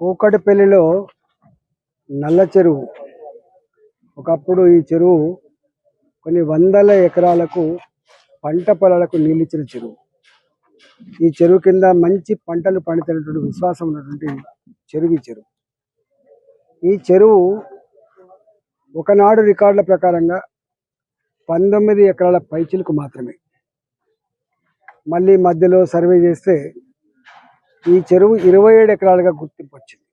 కూకటిపల్లిలో నల్ల చెరువు. ఒకప్పుడు ఈ చెరువు కొన్ని వందల ఎకరాలకు పంట పొలాలకు నీళ్ళిచ్చిన చెరువు. ఈ చెరువు కింద మంచి పంటలు పండుతున్నటువంటి విశ్వాసం ఉన్నటువంటి చెరువు ఈ చెరువు. ఈ చెరువు ఒకనాడు రికార్డుల ప్రకారంగా పంతొమ్మిది ఎకరాల పైచిలకు మాత్రమే. మళ్ళీ మధ్యలో సర్వే చేస్తే ఈ చెరువు ఇరవై ఏడు ఎకరాలుగా గుర్తింపు వచ్చింది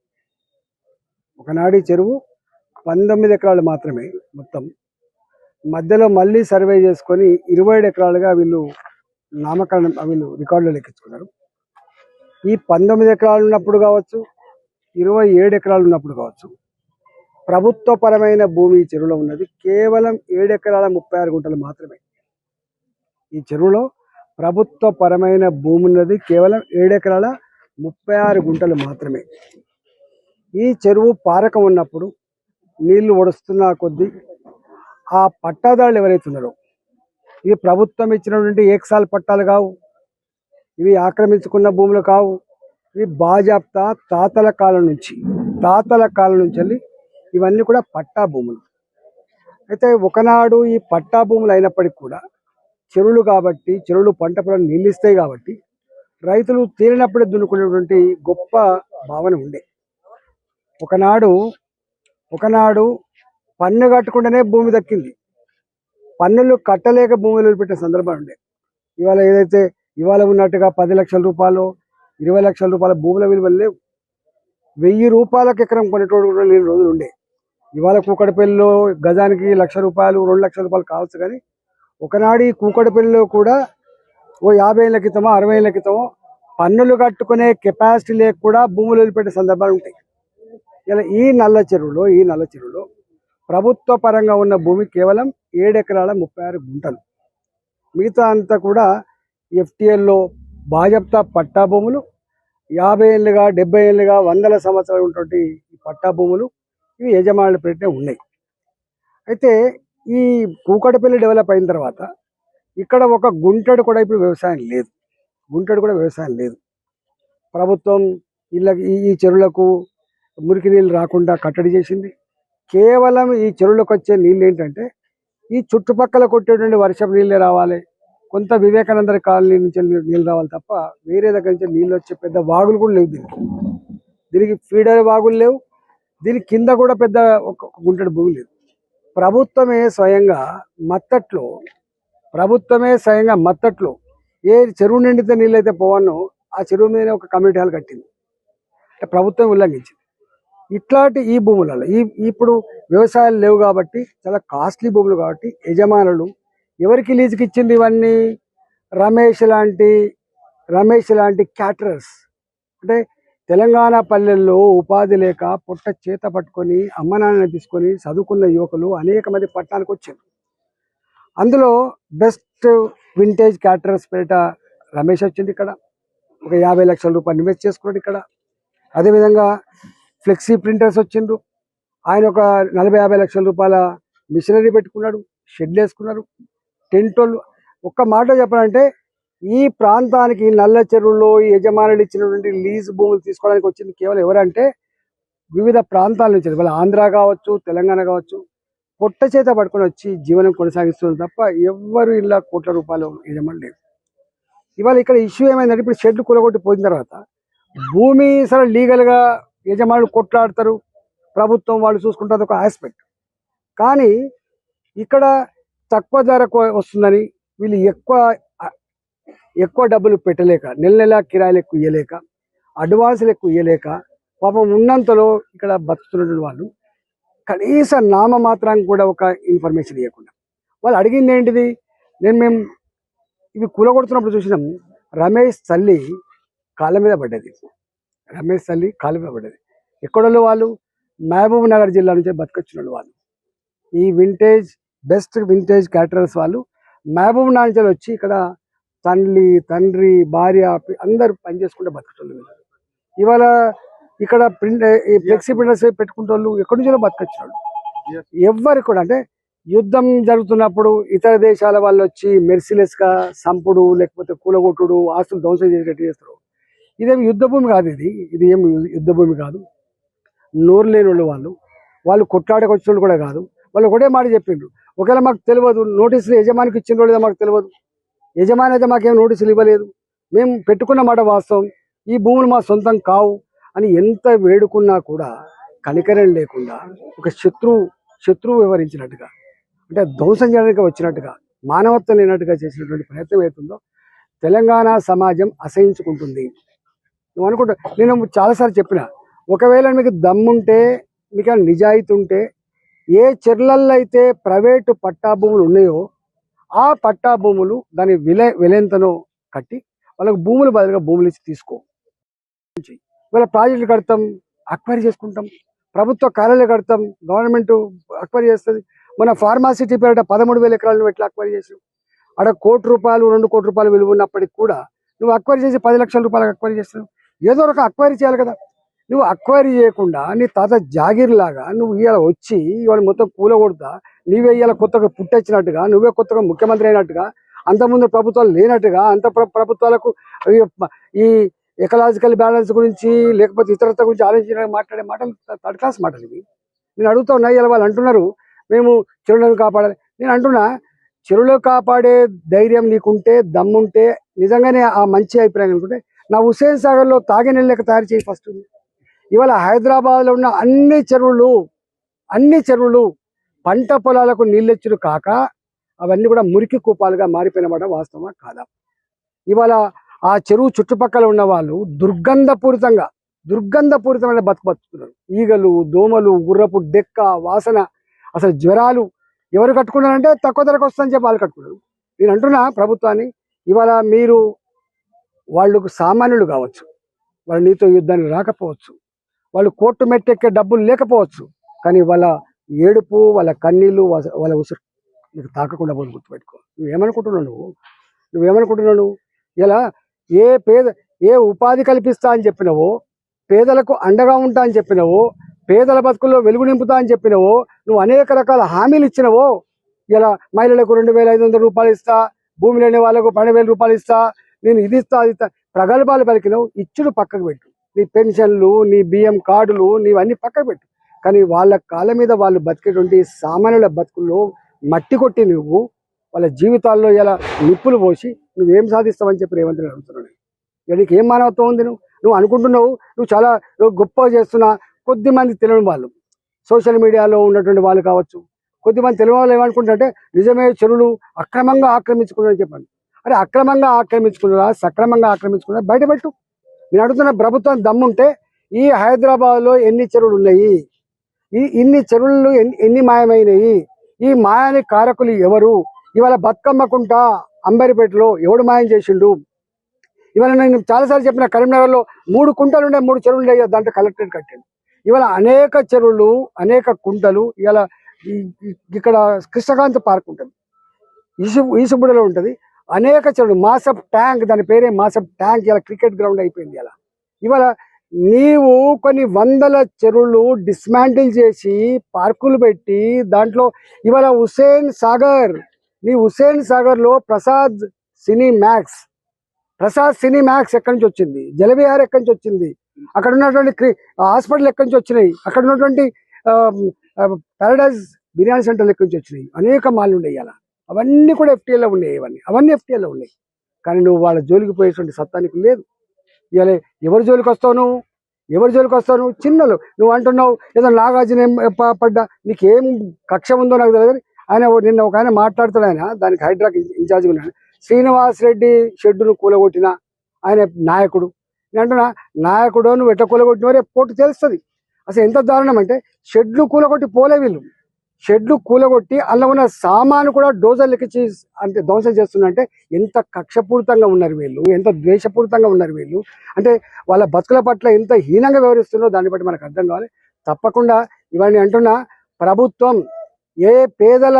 ఒకనాడు ఈ చెరువు పంతొమ్మిది ఎకరాలు మాత్రమే మొత్తం. మధ్యలో మళ్ళీ సర్వే చేసుకొని ఇరవై ఏడు ఎకరాలుగా వీళ్ళు నామకరణం వీళ్ళు రికార్డులో లెక్కించుకున్నారు. ఈ పంతొమ్మిది ఎకరాలు ఉన్నప్పుడు కావచ్చు ఇరవై ఏడు ఎకరాలు ఉన్నప్పుడు కావచ్చు ప్రభుత్వపరమైన భూమి ఈ చెరువులో ఉన్నది. కేవలం ఏడు ఎకరాల ముప్పై ఆరు గుంటలు మాత్రమే. ఈ చెరువులో ప్రభుత్వపరమైన భూమి ఉన్నది. కేవలం ఏడు ఎకరాల ముప్పై ఆరు గుంటలు మాత్రమే. ఈ చెరువు పారకం ఉన్నప్పుడు నీళ్ళు ఒడుస్తున్న కొద్దీ ఆ పట్టాదారులు ఎవరైతే ఉన్నారో ఇవి ప్రభుత్వం ఇచ్చినటువంటి ఏకసాల పట్టాలు కావు ఇవి ఆక్రమించుకున్న భూములు కావు ఇవి బాజాప్తా తాతల కాలం నుంచి తాతల కాలం నుంచి వెళ్ళి ఇవన్నీ కూడా పట్టా భూములు. అయితే ఒకనాడు ఈ పట్టా భూములు అయినప్పటికీ కూడా చెరువులు కాబట్టి చెరువులు పంట పొలం నిలిస్తాయి కాబట్టి రైతులు తేలినప్పుడే దున్నుకునేటువంటి గొప్ప భావన ఉండే. ఒకనాడు ఒకనాడు పన్ను కట్టకుండానే భూమి దక్కింది. పన్నులు కట్టలేక భూమి వదిలిపెట్టిన సందర్భాలు ఉండే. ఇవాళ ఏదైతే ఇవాళ ఉన్నట్టుగా పది లక్షల రూపాయలు ఇరవై లక్షల రూపాయల భూముల విలువలు లేవు. వెయ్యి రూపాయలకు ఎకరం కొనేటోడు కూడా లేని రోజులు ఉండే. ఇవాళ కూకడపల్లిలో గజానికి లక్ష రూపాయలు రెండు లక్షల రూపాయలు కావచ్చు కానీ ఒకనాడు ఈ కూకడపల్లిలో కూడా ఓ యాభై ఏళ్ళ క్రితమో అరవై ఏళ్ళ క్రితమో పన్నులు కట్టుకునే కెపాసిటీ లేక కూడా భూములు వదిలిపెట్టే సందర్భాలు ఉంటాయి. ఇలా ఈ నల్ల చెరువులో ఈ నల్ల చెరువులో ప్రభుత్వ పరంగా ఉన్న భూమి కేవలం ఏడు ఎకరాల ముప్పై ఆరు గుంటలు. మిగతా అంతా కూడా ఎఫ్టీఎల్లో బాజప్తా పట్టా భూములు యాభై ఏళ్ళుగా డెబ్బై ఏళ్ళుగా వందల సంవత్సరాలు ఉన్నటువంటి ఈ పట్టా భూములు ఇవి యజమానుల పేరునే ఉన్నాయి. అయితే ఈ కూకటపల్లి డెవలప్ అయిన తర్వాత ఇక్కడ ఒక గుంటడు కూడా ఇప్పుడు వ్యవసాయం లేదు. గుంటడు కూడా వ్యవసాయం లేదు. ప్రభుత్వం ఇళ్ళకి ఈ ఈ చెరువులకు మురికి నీళ్ళు రాకుండా కట్టడి చేసింది. కేవలం ఈ చెరువులకు వచ్చే నీళ్ళు ఏంటంటే ఈ చుట్టుపక్కల కొట్టేటువంటి వర్షపు నీళ్ళే రావాలి. కొంత వివేకానంద కాలనీ నుంచి నీళ్ళు నీళ్ళు రావాలి తప్ప వేరే దగ్గర నుంచి నీళ్ళు వచ్చే పెద్ద వాగులు కూడా లేవు దీనికి. దీనికి ఫీడర్ వాగులు లేవు. దీని కింద కూడా పెద్ద ఒక ఒక గుంటడి భూమి లేదు. ప్రభుత్వమే స్వయంగా మత్తట్లో ప్రభుత్వమే స్వయంగా మత్తట్లో ఏ చెరువు నిండితే నీళ్ళైతే పోవన్నో ఆ చెరువు మీద ఒక కమ్యూనిటీ హాల్ కట్టింది. అంటే ప్రభుత్వం ఉల్లంఘించింది. ఇట్లాంటి ఈ భూములలో ఈ ఇప్పుడు వ్యవసాయాలు లేవు కాబట్టి చాలా కాస్ట్లీ భూములు కాబట్టి యజమానులు ఎవరికి లీజుకి ఇచ్చింది ఇవన్నీ? రమేష్ లాంటి రమేష్ లాంటి క్యాటరర్స్. అంటే తెలంగాణ పల్లెల్లో ఉపాధి లేక పుట్ట చేత పట్టుకొని అమ్మ నాన్న తీసుకొని చదువుకున్న యువకులు అనేక మంది పట్టణానికి వచ్చారు. అందులో best vintage caterers Peta Ramesh వచ్చింది ఇక్కడ. ఒక యాభై లక్షల రూపాయలు ఇన్వెస్ట్ చేసుకున్నాడు ఇక్కడ. అదేవిధంగా ఫ్లెక్సీ ప్రింటర్స్ వచ్చిండ్రు. ఆయన ఒక నలభై యాభై లక్షల రూపాయల మిషనరీ పెట్టుకున్నాడు షెడ్లు వేసుకున్నారు. టెంట్ వాళ్ళు ఒక్క మాట చెప్పాలంటే ఈ ప్రాంతానికి నల్ల చెరువులో ఈ యజమానులు ఇచ్చినటువంటి లీజ్ భూములు తీసుకోవడానికి వచ్చింది కేవలం ఎవరంటే వివిధ ప్రాంతాల నుంచి. వాళ్ళ ఆంధ్ర కావచ్చు తెలంగాణ కావచ్చు పొట్ట చేత పట్టుకొని వచ్చి జీవనం కొనసాగిస్తున్నారు తప్ప ఎవ్వరు ఇలా కోట్ల రూపాయలు యజమానులు లేదు ఇవాళ ఇక్కడ ఇష్యూ ఏమైందంటే ఇప్పుడు షెడ్లు కూలగొట్టి పోయిన తర్వాత భూమి సరే లీగల్గా యజమానులు కొట్లాడతారు ప్రభుత్వం వాళ్ళు చూసుకుంటారు ఒక ఆస్పెక్ట్ కానీ ఇక్కడ తక్కువ ధరకు వస్తుందని వీళ్ళు ఎక్కువ ఎక్కువ డబ్బులు పెట్టలేక నెల నెల కిరాయిలు ఎక్కువ ఇవ్వలేక అడ్వాన్సులు ఎక్కువ ఇవ్వలేక పాపం ఉన్నంతలో ఇక్కడ బతుకుతున్న వాళ్ళు కనీస నామ మాత్రానికి కూడా ఒక ఇన్ఫర్మేషన్ ఇవ్వకుండా వాళ్ళు అడిగింది ఏంటిది? నేను మేము ఇవి కూలగొడుతున్నప్పుడు చూసినాం రమేష్ తల్లి కాళ్ళ మీద పడ్డది. రమేష్ తల్లి కాళ్ళ మీద పడ్డది. ఎక్కడోళ్ళు వాళ్ళు? మహబూబ్ నగర్ జిల్లా నుంచి బతికొచ్చిన వాళ్ళు. ఈ వింటేజ్ బెస్ట్ వింటేజ్ క్యాటరర్స్ వాళ్ళు మహబూబ్ నగర్ నుంచి వచ్చి ఇక్కడ తల్లి తండ్రి భార్య అందరూ పనిచేసుకుంటే బతుకుతుంది ఇవాళ ఇక్కడ ప్రింట్ ఈ ఫ్లెక్సీ ప్రింటర్స్ పెట్టుకుంటోళ్ళు ఎక్కడి నుంచో బతకొచ్చిన వాళ్ళు ఎవ్వరు కూడా అంటే యుద్ధం జరుగుతున్నప్పుడు ఇతర దేశాల వాళ్ళు వచ్చి మెర్సిలెస్గా సంపుడు లేకపోతే కూలగొట్టుడు ఆస్తులు ధ్వంసం చేసేటట్టు చేస్తారు. ఇదేం యుద్ధ భూమి కాదు ఇది. ఇది ఏం యుద్ధ భూమి కాదు. నోరు లేని వాళ్ళు. వాళ్ళు వాళ్ళు కొట్లాడకు వచ్చిన వాళ్ళు కూడా కాదు. వాళ్ళు ఒకటే మాట చెప్పిండ్రు. ఒకవేళ మాకు తెలియదు నోటీసులు యజమానికి ఇచ్చిన లేదో మాకు తెలియదు. యజమాని అయితే మాకేం నోటీసులు ఇవ్వలేదు. మేము పెట్టుకున్న మాట వాస్తవం. ఈ భూములు మా సొంతం కావు. అని ఎంత వేడుకున్నా కూడా కనికరం లేకుండా ఒక శత్రువు శత్రువు వివరించినట్టుగా అంటే ధ్వంసం చేయడానికి వచ్చినట్టుగా మానవత్వం లేనట్టుగా చేసినటువంటి ప్రయత్నం అవుతుందో తెలంగాణ సమాజం అసహించుకుంటుంది. నువ్వు అనుకుంటా నేను చాలాసార్లు చెప్పిన ఒకవేళ మీకు దమ్ముంటే మీకు నిజాయితీ ఉంటే ఏ చెర్లల్లో అయితే ప్రైవేటు పట్టా భూములు ఉన్నాయో ఆ పట్టా భూములు దాని విలే విలెంతనో కట్టి వాళ్ళకు భూములు బదులుగా భూములు ఇచ్చి తీసుకో. వీళ్ళ ప్రాజెక్టులు కడతాం అక్వైరీ చేసుకుంటాం ప్రభుత్వ కార్యాలయాలు కడతాం గవర్నమెంట్ అక్వైరీ చేస్తుంది. మన ఫార్మాసిటీ పేరిట పదమూడు వేల ఎకరాలను ఎట్లా అక్వైరీ చేసావు అక్కడ కోటి రూపాయలు రెండు కోటి రూపాయలు విలువ ఉన్నప్పటికి కూడా నువ్వు అక్వైరీ చేసి పది లక్షల రూపాయలకు అక్వైరీ చేస్తున్నావు. ఏదో ఒక అక్వైరీ చేయాలి కదా. నువ్వు అక్వైరీ చేయకుండా నీ తాత జాగీర్ లాగా నువ్వు ఇవాళ వచ్చి ఇవాళ మొత్తం కూలగొడతా నీవే ఇవాళ కొత్తగా పుట్టొచ్చినట్టుగా నువ్వే కొత్తగా ముఖ్యమంత్రి అయినట్టుగా అంతకుముందు ప్రభుత్వాలు లేనట్టుగా అంత ప్రభుత్వాలకు ఈ ఎకలాజికల్ బ్యాలెన్స్ గురించి లేకపోతే ఇతరత గురించి ఆలోచించడానికి మాట్లాడే మాటలు థర్డ్ క్లాస్ మాటలు ఇవి. నేను అడుగుతా ఉన్నాయి ఇలా వాళ్ళు అంటున్నారు మేము చెరువులను కాపాడాలి. నేను అంటున్నా చెరువులో కాపాడే ధైర్యం నీకుంటే దమ్ముంటే నిజంగానే ఆ మంచి అభిప్రాయం అనుకుంటే నా హుసేన్ సాగర్లో తాగే నీళ్ళు తయారు చేయి ఫస్ట్. ఇవాళ హైదరాబాద్లో ఉన్న అన్ని చెరువులు అన్ని చెరువులు పంట పొలాలకు నీళ్ళెచ్చులు కాక అవన్నీ కూడా మురికి కూపాలుగా మారిపోయిన వాస్తవమా కాదా? ఇవాళ ఆ చెరువు చుట్టుపక్కల ఉన్న వాళ్ళు దుర్గంధపూరితంగా దుర్గంధపూరితమైన బతుకుతున్నారు. ఈగలు దోమలు గుర్రపు డెక్క వాసన అసలు జ్వరాలు ఎవరు కట్టుకున్నారంటే తక్కువ ధరకు వస్తుందని చెప్పి వాళ్ళు కట్టుకున్నారు. నేను అంటున్నా ప్రభుత్వాన్ని ఇవాళ మీరు వాళ్ళకు సామాన్యులు కావచ్చు వాళ్ళ నీతో యుద్ధానికి రాకపోవచ్చు వాళ్ళు కోర్టు మెట్టెక్కే డబ్బులు లేకపోవచ్చు కానీ వాళ్ళ ఏడుపు వాళ్ళ కన్నీళ్ళు వాళ్ళ- వాళ్ళ ఉసురు నీకు తాకకుండా పోదు గుర్తుపెట్టుకో. నువ్వేమనుకుంటున్నావు నువ్వు? నువ్వేమనుకుంటున్నావు నువ్వు? ఇలా ఏ పేద ఏ ఉపాధి కల్పిస్తా అని చెప్పినవో పేదలకు అండగా ఉంటా అని చెప్పినవో పేదల బతుకుల్లో వెలుగు నింపుతా అని చెప్పినవో నువ్వు అనేక రకాల హామీలు ఇచ్చినవో ఇలా మహిళలకు రెండు వేల ఐదు వందల రూపాయలు ఇస్తా భూమి లేని వాళ్ళకు పన్నెండు వేల రూపాయలు ఇస్తా నేను ఇది ఇస్తా అది ఇస్తా ప్రగల్భాలు పలికినవు ఇచ్చుడు పక్కకు పెట్టు. నీ పెన్షన్లు నీ బియ్యం కార్డులు నీవన్నీ పక్కకు పెట్టు. కానీ వాళ్ళ కాళ్ళ మీద వాళ్ళు బతికేటువంటి సామాన్యుల బతుకుల్లో మట్టి కొట్టి నువ్వు వాళ్ళ జీవితాల్లో ఇలా నిప్పులు పోసి నువ్వేం సాధిస్తావని చెప్పి రేవంత్ రెడ్డి అడుగుతున్నాను ఇక నీకు ఏం మానవత్వం ఉంది నువ్వు? నువ్వు అనుకుంటున్నావు నువ్వు చాలా నువ్వు గొప్పగా చేస్తున్నా కొద్ది మంది తెలియని వాళ్ళు. సోషల్ మీడియాలో ఉన్నటువంటి వాళ్ళు కావచ్చు. కొద్దిమంది తెలియని వాళ్ళు ఏమనుకుంటారంటే నిజమే చెరువులు అక్రమంగా ఆక్రమించుకున్నారని చెప్పాను. అరే అక్రమంగా ఆక్రమించుకున్నారా? సక్రమంగా ఆక్రమించుకున్నారా? బయటపెట్టు నేను అడుగుతున్న ప్రభుత్వం దమ్ముంటే ఈ హైదరాబాద్లో ఎన్ని చెరువులు ఉన్నాయి? ఈ ఇన్ని చెరువులు ఎన్ని ఎన్ని మాయమైనవి ఈ మాయాని కారకులు ఎవరు? ఇవాళ బతుకమ్మకుంట అంబరిపేటలో ఎవడు మాయం చేసిండు? ఇవాళ నేను చాలాసార్లు చెప్పిన కరీంనగర్లో మూడు కుంటలు ఉండే మూడు చెరువులు ఉండే దాంట్లో కలెక్టరేట్ కట్టాను ఇవాళ అనేక చెరువులు అనేక కుంటలు ఇవాళ ఇక్కడ కృష్ణకాంత్ పార్క్ ఉంటుంది. ఈసు ఈసుబుడలో ఉంటుంది. అనేక చెరువులు మాసప్ ట్యాంక్ దాని పేరే మాసప్ ట్యాంక్ ఇలా క్రికెట్ గ్రౌండ్ అయిపోయింది ఇలా ఇవాళ నీవు కొన్ని వందల చెరువులు డిస్మాంటిల్ చేసి పార్కులు పెట్టి దాంట్లో ఇవాళ హుసేన్ సాగర్ నీ హుసేన్ సాగర్లో Prasad cine max Prasad cine max ఎక్కడి నుంచి వచ్చింది? జలవిహార్ ఎక్కడి నుంచి వచ్చింది? అక్కడ ఉన్నటువంటి హాస్పిటల్ ఎక్కడి నుంచి వచ్చినాయి? అక్కడ ఉన్నటువంటి పారడైజ్ బిర్యానీ సెంటర్లు ఎక్కడి నుంచి వచ్చినాయి? అనేక మాలు ఉన్నాయి అలా. అవన్నీ కూడా ఎఫ్టీఏలో ఉన్నాయి ఇవన్నీ. అవన్నీ ఎఫ్టీఏలో ఉన్నాయి. కానీ నువ్వు వాళ్ళ జోలికి పోయేటువంటి సత్తానికి లేదు. ఇవాళ ఎవరి జోలికి వస్తావు నువ్వు? ఎవరి జోలికి వస్తావు నువ్వు? చిన్నలు. నువ్వు అంటున్నావు ఏదో నాగార్జున పడ్డా? నీకేం కక్ష ఉందో నాకు తెలియదు. ఆయన నిన్న ఒక ఆయన మాట్లాడుతాడు ఆయన దానికి హైడ్రాక్ ఇన్ఛార్జ్ ఉన్నాడు. శ్రీనివాస్ రెడ్డి షెడ్డును కూలగొట్టిన ఆయన నాయకుడు. నేను అంటున్నా నాయకుడు నువ్వు ఎట్లా కూలగొట్టిన వారే పోటు తెలుస్తుంది అసలు ఎంత దారుణం అంటే షెడ్లు కూలగొట్టి పోలే వీళ్ళు. షెడ్లు కూలగొట్టి అందులో ఉన్న సామాను కూడా డోజర్ అంటే ధ్వంసం చేస్తున్నారంటే ఎంత కక్షపూరితంగా ఉన్నారు వీళ్ళు ఎంత ద్వేషపూరితంగా ఉన్నారు వీళ్ళు. అంటే వాళ్ళ బతుకుల పట్ల ఎంత హీనంగా వివరిస్తున్నారో దాన్ని బట్టి మనకు అర్థం కావాలి. తప్పకుండా ఇవన్నీ అంటున్నా ప్రభుత్వం ఏ పేదల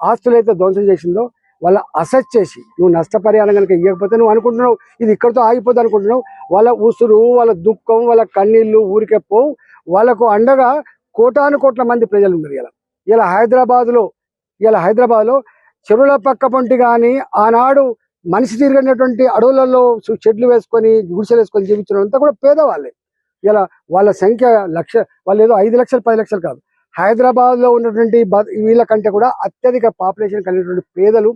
ఆస్తులైతే ధ్వంసం చేసిందో వాళ్ళ అసెట్ చేసి నువ్వు నష్టపరిహారం కనుక ఇవ్వకపోతే నువ్వు అనుకుంటున్నావు ఇది ఇక్కడితో ఆగిపోద్ది అనుకుంటున్నావు వాళ్ళ ఉసురు వాళ్ళ దుఃఖం వాళ్ళ కన్నీళ్ళు ఊరికే పోవు. వాళ్ళకు అండగా కోటాను కోట్ల మంది ప్రజలు ఉన్నారు ఇలా. ఇలా హైదరాబాద్లో ఇలా హైదరాబాద్లో చెరువుల పక్క పొంటి కానీ ఆనాడు మనిషి తిరిగినటువంటి అడవులలో చెట్లు వేసుకొని గుడిసెలు వేసుకొని జీవించడం అంతా కూడా పేదవాళ్ళే. ఇలా వాళ్ళ సంఖ్య లక్ష వాళ్ళు ఏదో ఐదు లక్షలు పది లక్షలు కాదు. హైదరాబాద్లో ఉన్నటువంటి వీళ్ళ కంటే కూడా అత్యధిక పాపులేషన్ కలిగినటువంటి పేదలు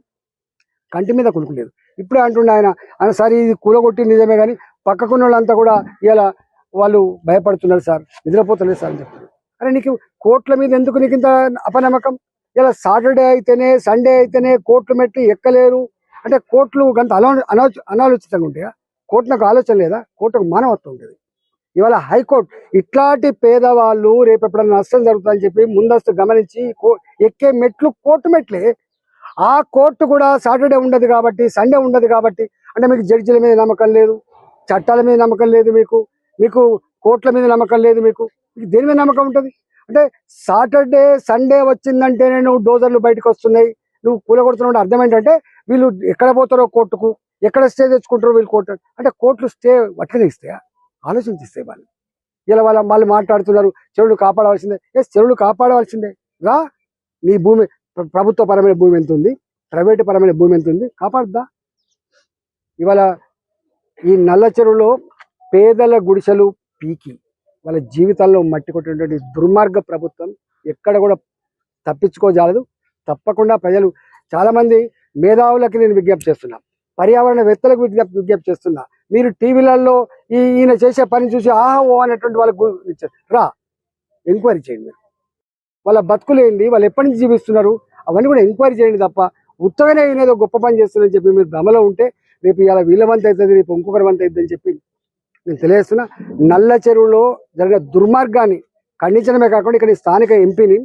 కంటి మీద కొనుక్కులేదు. ఇప్పుడే అంటుండే ఆయన ఆయన సార్ ఇది కూలగొట్టి నిజమే కానీ పక్కకున్న వాళ్ళంతా కూడా ఇలా వాళ్ళు భయపడుతున్నారు సార్ నిద్రపోతలేదు సార్ అని చెప్తున్నారు అరే నీకు కోట్ల మీద ఎందుకు నీకు ఇంత అపనమ్మకం? ఇలా సాటర్డే అయితేనే సండే అయితేనే కోట్లు మెట్లు ఎక్కలేరు. అంటే కోట్లు గంత అలా అనాలోచితంగా ఉంటాయా? కోర్టులకు ఆలోచన లేదా? కోర్టుకు మానవత్వం ఉంటుంది ఇవాళ హైకోర్టు ఇట్లాంటి పేదవాళ్ళు రేపు ఎప్పుడైనా నష్టం జరుగుతుందని చెప్పి ముందస్తు గమనించి ఎక్కే మెట్లు కోర్టు మెట్లే. ఆ కోర్టు కూడా సాటర్డే ఉండదు కాబట్టి సండే ఉండదు కాబట్టి అంటే మీకు జడ్జిల మీద నమ్మకం లేదు చట్టాల మీద నమ్మకం లేదు మీకు మీకు కోర్టుల మీద నమ్మకం లేదు మీకు మీకు దేని మీద నమ్మకం ఉంటుంది? అంటే సాటర్డే సండే వచ్చిందంటే నువ్వు డోజర్లు బయటకు వస్తున్నాయి నువ్వు కూలగొడుతున్నావు అర్థం ఏంటంటే వీళ్ళు ఎక్కడ పోతారో కోర్టుకు ఎక్కడ స్టే తెచ్చుకుంటారో వీళ్ళు కోర్టు అంటే కోర్టులు స్టే వట్టిగా ఇస్తాయా? ఆలోచించిస్తాయి వాళ్ళు. ఇలా వాళ్ళ వాళ్ళు మాట్లాడుతున్నారు చెరువులు కాపాడవలసిందే. ఎస్ చెరువులు కాపాడవలసిందే. రా నీ భూమి ప్రభుత్వ పరమైన భూమి ఎంత ఉంది? ప్రైవేటు పరమైన భూమి ఎంత ఉంది? కాపాడుద్దా? ఇవాళ ఈ నల్ల చెరువులో పేదల గుడిసెలు పీకి. వాళ్ళ జీవితాల్లో మట్టి కొట్టినటువంటి దుర్మార్గ ప్రభుత్వం ఎక్కడ కూడా తప్పించుకోజాలదు. తప్పకుండా ప్రజలు చాలామంది మేధావులకి నేను విజ్ఞప్తి చేస్తున్నా. పర్యావరణ వేత్తలకు విజ్ఞప్తి విజ్ఞప్తి చేస్తున్నా. మీరు టీవీలలో ఈ ఈయన చేసే పని చూసి ఆహా ఓ అనేటువంటి వాళ్ళకు రా ఎంక్వైరీ చేయండి వాళ్ళ బతుకులు ఏంది? వాళ్ళు ఎప్పటి నుంచి జీవిస్తున్నారు? అవన్నీ కూడా ఎంక్వైరీ చేయండి తప్ప ఉత్తగానే ఈయన ఏదో గొప్ప పని చేస్తున్నారని చెప్పి మీరు భ్రమలో ఉంటే రేపు ఇలా వీళ్ళ అవుతుంది రేపు ఇంకొకరి వంత అవుతుందని చెప్పి నేను తెలియజేస్తున్నా. నల్ల చెరువులో జరిగిన దుర్మార్గాన్ని ఖండించడమే కాకుండా ఇక్కడ స్థానిక ఎంపీని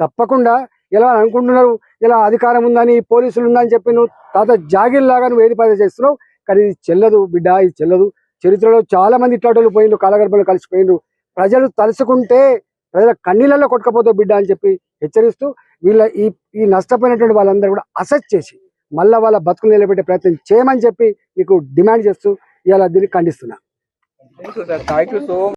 తప్పకుండా ఇలా అనుకుంటున్నారు? ఇలా అధికారం ఉందని పోలీసులు ఉందని చెప్పి నువ్వు తాత జాగిర్లాగా నువ్వు ఏది పని చేస్తున్నావు? కానీ ఇది చెల్లదు బిడ్డ ఇది చెల్లదు. చరిత్రలో చాలా మంది ఇట్లాంటి పోయిండ్రు కాలగర్భంలో కలిసిపోయిండ్రు. ప్రజలు తలుసుకుంటే ప్రజల కన్నీళ్ళలో కొట్టుకపోతావు బిడ్డ అని చెప్పి హెచ్చరిస్తూ వీళ్ళ ఈ ఈ నష్టపోయినటువంటి వాళ్ళందరూ కూడా అసెస్ చేసి మళ్ళా వాళ్ళ బతుకులు నిలబెట్టే ప్రయత్నం చేయమని చెప్పి నీకు డిమాండ్ చేస్తూ ఇలా దీన్ని ఖండిస్తున్నా.